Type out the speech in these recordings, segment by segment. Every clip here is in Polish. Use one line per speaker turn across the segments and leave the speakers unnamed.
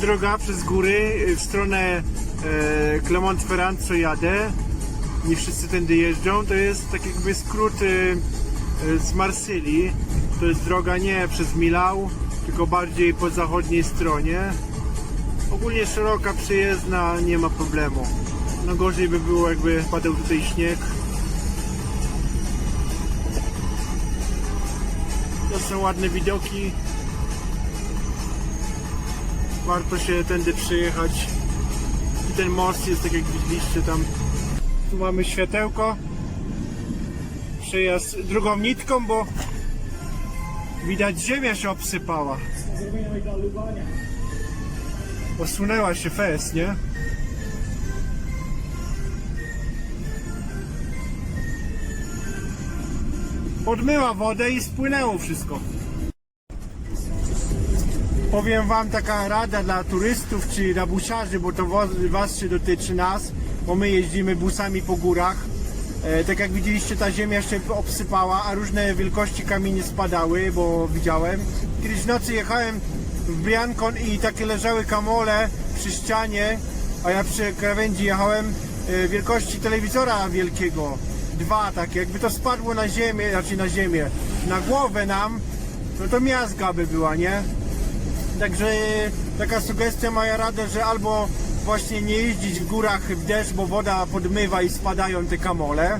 Droga przez góry y, w stronę e, Clermont-Ferrand, co jadę. Nie wszyscy tędy jeżdżą. To jest tak jakby skrót y, z Marsylii. To jest droga nie przez Milał, tylko bardziej po zachodniej stronie. Ogólnie szeroka, przyjezdna, nie ma problemu. No gorzej by było jakby padał tutaj śnieg. To są ładne widoki. Warto się tędy przyjechać. I ten most jest tak jak widzieliście tam. Tu mamy światełko. Przejazd drugą nitką, bo widać ziemia się obsypała. Osunęła się fest, nie? Podmyła wodę i spłynęło wszystko. Powiem wam taka rada dla turystów czy na busiarzy, bo to was, się dotyczy nas, bo my jeździmy busami po górach. E, tak jak widzieliście ta ziemia się obsypała, a różne wielkości kamienie spadały, bo widziałem. Kiedyś w nocy jechałem w Briancon i takie leżały kamole przy ścianie, a ja przy krawędzi jechałem e, wielkości telewizora wielkiego. Dwa takie, jakby to spadło na ziemię, znaczy na ziemię, na głowę nam, no to miazga by była, nie? Także taka sugestia moja rada, że albo właśnie nie jeździć w górach w deszcz, bo woda podmywa i spadają te kamole,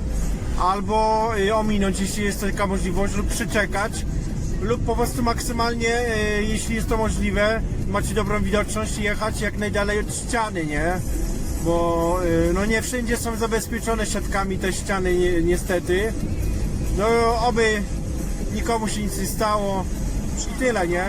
albo y, ominąć, jeśli jest taka możliwość, lub przyczekać, lub po prostu maksymalnie, y, jeśli jest to możliwe, macie dobrą widoczność, jechać jak najdalej od ściany, nie? Bo y, no nie wszędzie są zabezpieczone siatkami te ściany ni- niestety. No oby nikomu się nic nie stało i tyle, nie?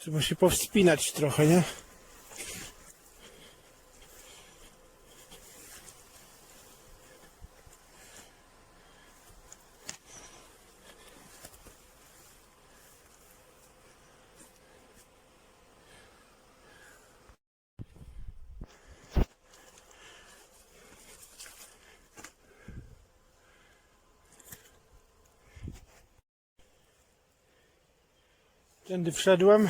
Trzeba się powspinać trochę, nie? Tędy wszedłem.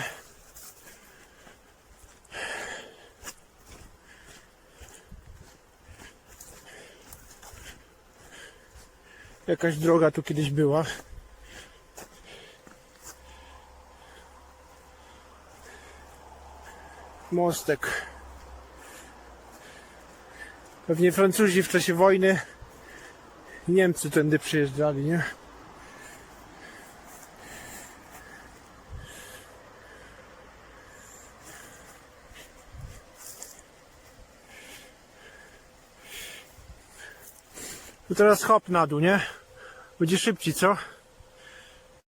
Jakaś droga tu kiedyś była. Mostek. Pewnie Francuzi w czasie wojny Niemcy tędy przyjeżdżali, nie? To teraz hop na dół, nie? Będzie szybciej, co?